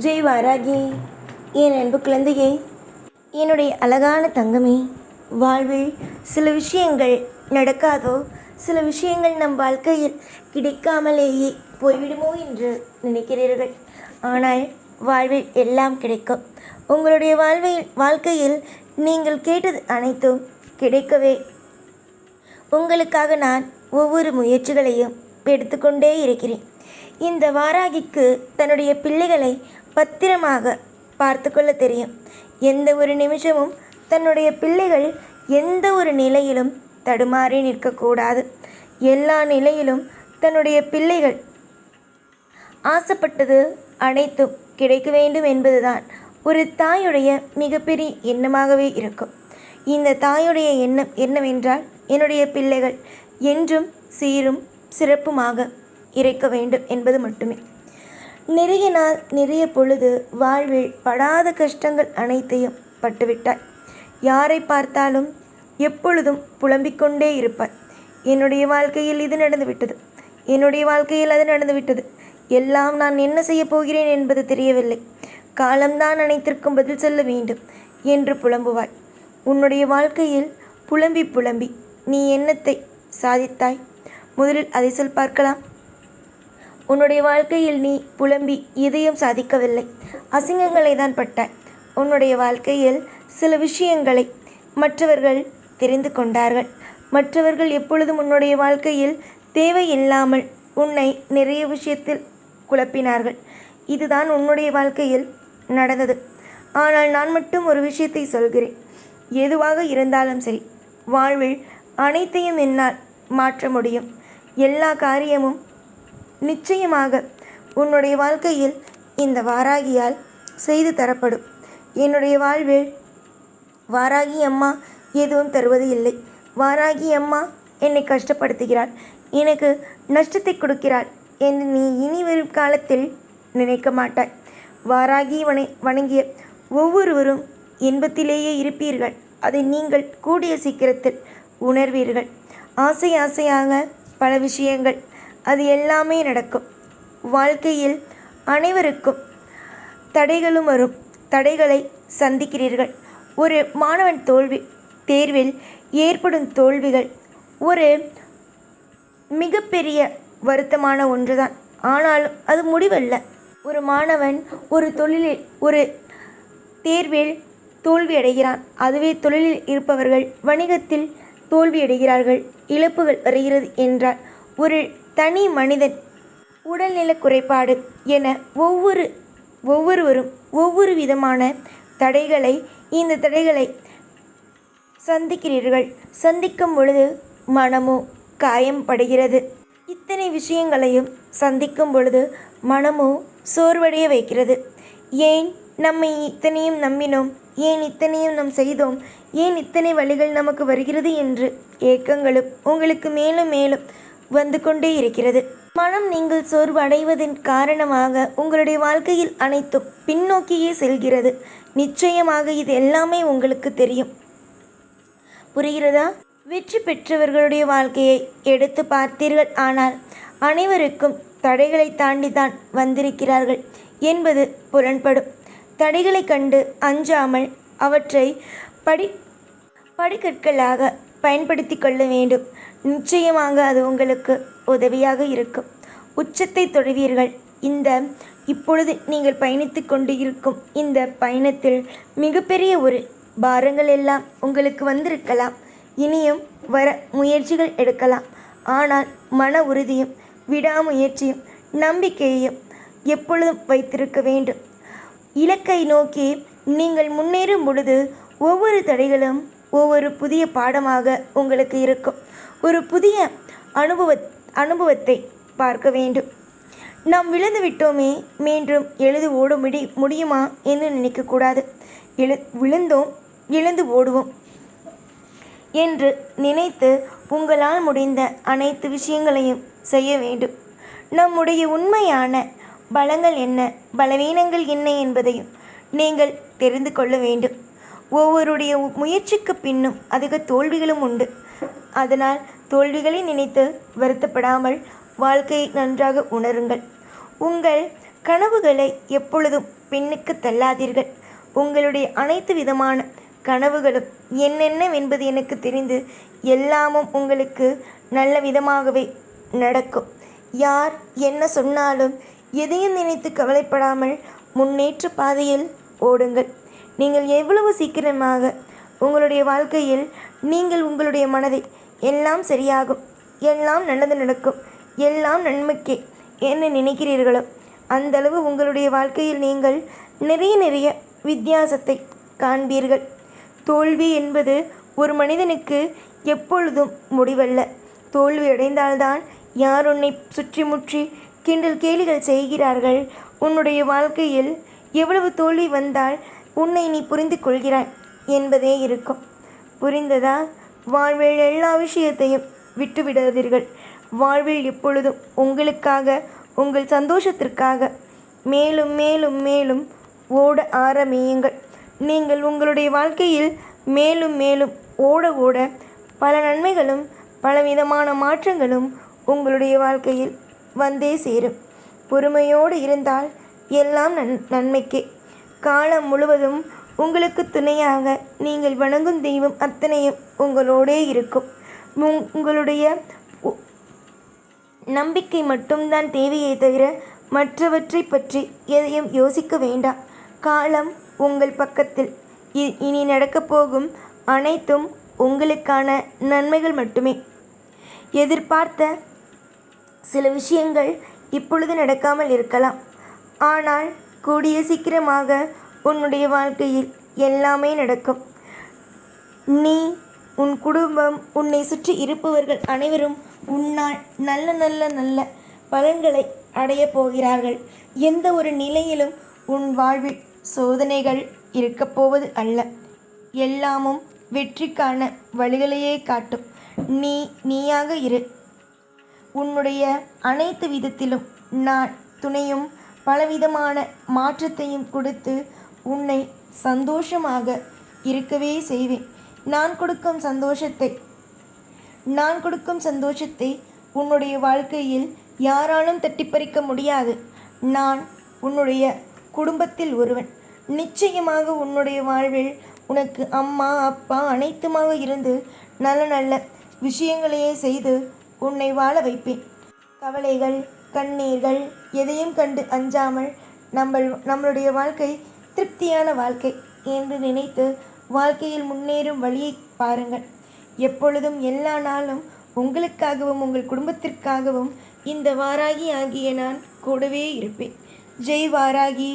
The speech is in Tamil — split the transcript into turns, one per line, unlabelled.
ஜெய் வாராகி என் அன்பு குழந்தையே என்னுடைய அழகான தங்கமே வாழ்வில் சில விஷயங்கள் நடக்காதோ சில விஷயங்கள் நம் வாழ்க்கையில் கிடைக்காமலேயே போய்விடுமோ என்று நினைக்கிறீர்கள். ஆனால் வாழ்வில் எல்லாம் கிடைக்கும். உங்களுடைய வாழ்வில் வாழ்க்கையில் நீங்கள் கேட்டது அனைத்தும் கிடைக்கவே. உங்களுக்காக நான் ஒவ்வொரு முயற்சிகளையும் எடுத்துக்கொண்டே இருக்கிறேன். இந்த வாராகிக்கு தன்னுடைய பிள்ளைகளை பத்திரமாக பார்த்து கொள்ள தெரியும். எந்த ஒரு நிமிஷமும் தன்னுடைய பிள்ளைகள் எந்த ஒரு நிலையிலும் தடுமாறி நிற்கக்கூடாது. எல்லா நிலையிலும் தன்னுடைய பிள்ளைகள் ஆசைப்பட்டது அனைத்தும் கிடைக்க வேண்டும் என்பதுதான் ஒரு தாயுடைய மிகப்பெரிய எண்ணமாகவே இருக்கும். இந்த தாயுடைய எண்ணம் என்னவென்றால் என்னுடைய பிள்ளைகள் என்றும் சீரும் சிறப்புமாக இருக்க வேண்டும் என்பது மட்டுமே. நிறைய நாள் நிறைய பொழுது வாழ்வில் படாத கஷ்டங்கள் அனைத்தையும் பட்டுவிட்டாய். யாரை பார்த்தாலும் எப்பொழுதும் புலம்பிக்கொண்டே இருப்பாய். என்னுடைய வாழ்க்கையில் இது நடந்துவிட்டது என்னுடைய வாழ்க்கையில் அது நடந்துவிட்டது எல்லாம் நான் என்ன செய்யப் போகிறேன் என்பது தெரியவில்லை. காலம்தான் அனைத்திற்கும் பதில் சொல்ல வேண்டும் என்று புலம்புவாய். உன்னுடைய வாழ்க்கையில் புலம்பி புலம்பி நீ என்னத்தை சாதித்தாய்? முதலில் அதை சொல் பார்க்கலாம். உன்னுடைய வாழ்க்கையில் நீ புலம்பி எதையும் சாதிக்கவில்லை. அசிங்கங்களை தான் பட்டாய். உன்னுடைய வாழ்க்கையில் சில விஷயங்களை மற்றவர்கள் தெரிந்து கொண்டார்கள். மற்றவர்கள் எப்பொழுதும் உன்னுடைய வாழ்க்கையில் தேவையில்லாமல் உன்னை நிறைய விஷயத்தில் குழப்பினார்கள். இதுதான் உன்னுடைய வாழ்க்கையில் நடந்தது. ஆனால் நான் மட்டும் ஒரு விஷயத்தை சொல்கிறேன். எதுவாக இருந்தாலும் சரி வாழ்வில் அனைத்தையும் என்னால் மாற்ற முடியும். எல்லா காரியமும் நிச்சயமாக உன்னுடைய வாழ்க்கையில் இந்த வாராகியால் செய்து தரப்படும். என்னுடைய வாழ்வில் வாராகி அம்மா எதுவும் தருவது இல்லை. வாராகி அம்மா என்னை கஷ்டப்படுத்துகிறாள். எனக்கு நஷ்டத்தை கொடுக்கிறாள் என்று நீ இனி வரும் காலத்தில் நினைக்க மாட்டாய். வாராகி வணை வணங்கிய ஒவ்வொருவரும் இன்பத்திலேயே இருப்பீர்கள். அதை நீங்கள் கூடிய சீக்கிரத்தில் உணர்வீர்கள். ஆசை ஆசையாக பல விஷயங்கள் அது எல்லாமே நடக்கும். வாழ்க்கையில் அனைவருக்கும் தடைகளும் வரும். தடைகளை சந்திக்கிறீர்கள். ஒரு மாணவன் தோல்வி தேர்வில் ஏற்படும் தோல்விகள் ஒரு மிகப்பெரிய வருத்தமான ஒன்றுதான். ஆனாலும் அது முடிவல்ல. ஒரு மாணவன் ஒரு தொழிலில் ஒரு தேர்வில் தோல்வி அடைகிறான். அதுவே தொழிலில் இருப்பவர்கள் வணிகத்தில் தோல்வி அடைகிறார்கள். இழப்புகள் வருகிறது என்றால் ஒரு தனி மனிதன் உடல்நல குறைபாடு என ஒவ்வொரு ஒவ்வொருவரும் ஒவ்வொரு விதமான தடைகளை இந்த தடைகளை சந்திக்கிறீர்கள். சந்திக்கும் பொழுது மனமோ காயம்படுகிறது. இத்தனை விஷயங்களையும் சந்திக்கும் பொழுது மனமோ சோர்வடைய வைக்கிறது. ஏன் நம்மை இத்தனையும் நம்பினோம்? ஏன் இத்தனையும் நாம் செய்தோம்? ஏன் இத்தனை வழிகள் நமக்கு வருகிறது என்று ஏக்கங்களும் உங்களுக்கு மேலும் மேலும் வந்து கொண்டே இருக்கிறது. மனம் நீங்கள் சோர்வடைவதன் காரணமாக உங்களுடைய வாழ்க்கையில் அனைத்தும் பின்னோக்கியே செல்கிறது. நிச்சயமாக இது எல்லாமே உங்களுக்கு தெரியும். புரிகிறதா? வெற்றி பெற்றவர்களுடைய வாழ்க்கையை எடுத்து பார்த்தீர்கள் ஆனால் அனைவருக்கும் தடைகளை தாண்டி தான் வந்திருக்கிறார்கள் என்பது புலன்படும். தடைகளை கண்டு அஞ்சாமல் அவற்றை படி படிக்கற்களாக பயன்படுத்தி கொள்ள வேண்டும். நிச்சயமாக அது உங்களுக்கு உதவியாக இருக்கும். உச்சத்தை தொழுவீர்கள் இந்த இப்பொழுது நீங்கள் பயணித்து கொண்டு இருக்கும் இந்த பயணத்தில் மிகப்பெரிய ஒரு பாரங்கள் எல்லாம் உங்களுக்கு வந்திருக்கலாம். இனியும் வர முயற்சிகள் எடுக்கலாம். ஆனால் மன உறுதியும் விடாமுயற்சியும் நம்பிக்கையையும் எப்பொழுதும் வைத்திருக்க வேண்டும். இலக்கை நோக்கி நீங்கள் முன்னேறும் பொழுது ஒவ்வொரு தடைகளும் ஒவ்வொரு புதிய பாடமாக உங்களுக்கு இருக்கும். ஒரு புதிய அனுபவ அனுபவத்தை பார்க்க வேண்டும். நாம் விழுந்து விட்டோமே மீண்டும் எழுது ஓட முடி முடியுமா என்று நினைக்கக்கூடாது எழு விழுந்தோம் எழுந்து ஓடுவோம் என்று நினைத்து உங்களால் முடிந்த அனைத்து விஷயங்களையும் செய்ய வேண்டும். நம்முடைய உண்மையான பலங்கள் என்ன பலவீனங்கள் என்ன என்பதையும் நீங்கள் தெரிந்து கொள்ள வேண்டும். ஒவ்வொருடைய முயற்சிக்கு பின்னும் அதிக தோல்விகளும் உண்டு. அதனால் தோல்விகளை நினைத்து வருத்தப்படாமல் வாழ்க்கையை நன்றாக உணருங்கள். உங்கள் கனவுகளை எப்பொழுதும் பின்னுக்கு தள்ளாதீர்கள். உங்களுடைய அனைத்து விதமான கனவுகளும் என்னென்ன என்பது எனக்கு தெரிந்து எல்லாமும் உங்களுக்கு நல்ல விதமாகவே நடக்கும். யார் என்ன சொன்னாலும் எதையும் நினைத்து கவலைப்படாமல் முன்னேற்ற பாதையில் ஓடுங்கள். நீங்கள் எவ்வளவு சீக்கிரமாக உங்களுடைய வாழ்க்கையில் நீங்கள் உங்களுடைய மனதை எல்லாம் சரியாகும். எல்லாம் நல்லது நடக்கும். எல்லாம் நன்மைக்கே என்ன நினைக்கிறீர்களோ? அந்த அளவு உங்களுடைய வாழ்க்கையில் நீங்கள் நிறைய நிறைய வித்தியாசத்தை காண்பீர்கள். தோல்வி என்பது ஒரு மனிதனுக்கு எப்பொழுதும் முடிவல்ல. தோல்வி அடைந்தால்தான் யார் உன்னை சுற்றி முற்றி கிண்டல் கேலிகள் செய்கிறார்கள்? உன்னுடைய வாழ்க்கையில் எவ்வளவு தோல்வி வந்தால் உன்னை நீ புரிந்து கொள்கிறாய் என்பதே இருக்கும். புரிந்ததா? வாழ்வில் எல்லா விஷயத்தையும் விட்டுவிடாதீர்கள். வாழ்வில் எப்பொழுதும் உங்களுக்காக உங்கள் சந்தோஷத்திற்காக மேலும் மேலும் மேலும் ஓட ஆரம்பியுங்கள். நீங்கள் உங்களுடைய வாழ்க்கையில் மேலும் மேலும் ஓட ஓட பல நன்மைகளும் பலவிதமான மாற்றங்களும் உங்களுடைய வாழ்க்கையில் வந்தே சேரும். பொறுமையோடு இருந்தால் எல்லாம் நன் நன்மைக்கே. காலம் முழுவதும் உங்களுக்கு துணையாக நீங்கள் வணங்கும் தெய்வம் அத்தனையும் உங்களோடே இருக்கும். உங்களுடைய நம்பிக்கை மட்டும்தான் தேவையே தவிர மற்றவற்றை பற்றி எதையும் யோசிக்க வேண்டாம். காலம் உங்கள் பக்கத்தில். இ- இனி நடக்கப் போகும் அனைத்தும் உங்களுக்கான நன்மைகள் மட்டுமே. எதிர்பார்த்த சில விஷயங்கள் இப்பொழுது நடக்காமல் இருக்கலாம். ஆனால் கூடிய சீக்கிரமாக உன்னுடைய வாழ்க்கையில் எல்லாமே நடக்கும். நீ உன் குடும்பம் உன்னை சுற்றி இருப்பவர்கள் அனைவரும் உன்னால் நல்ல நல்ல நல்ல பலன்களை அடையப் போகிறார்கள். எந்த ஒரு நிலையிலும் உன் வாழ்வில் சோதனைகள் இருக்கப் போவது அல்ல. எல்லாமும் வெற்றிக்கான வழிகளையே காட்டும். நீ நீயாக இரு. உன்னுடைய அனைத்து விதத்திலும் நான் துணையும் பலவிதமான மாற்றத்தையும் கொடுத்து உன்னை சந்தோஷமாக இருக்கவே செய்வேன். நான் கொடுக்கும் சந்தோஷத்தை நான் கொடுக்கும் சந்தோஷத்தை உன்னுடைய வாழ்க்கையில் யாராலும் தட்டிப்பறிக்க முடியாது. நான் உன்னுடைய குடும்பத்தில் ஒருவன். நிச்சயமாக உன்னுடைய வாழ்வில் உனக்கு அம்மா அப்பா அனைத்துமாக இருந்து நல்ல நல்ல விஷயங்களையே செய்து உன்னை வாழ வைப்பேன். கவலைகள் கண்ணீர்கள் எதையும் கண்டு அஞ்சாமல் நம்ம நம்மளுடைய வாழ்க்கை திருப்தியான வாழ்க்கை என்று நினைத்து வாழ்க்கையில் முன்னேறும் வழியை பாருங்கள். எப்பொழுதும் எல்லா நாளும் உங்களுக்காகவும் உங்கள் குடும்பத்திற்காகவும் இந்த வாராகி ஆகிய நான் கூடவே இருப்பேன். ஜெய் வாராகி.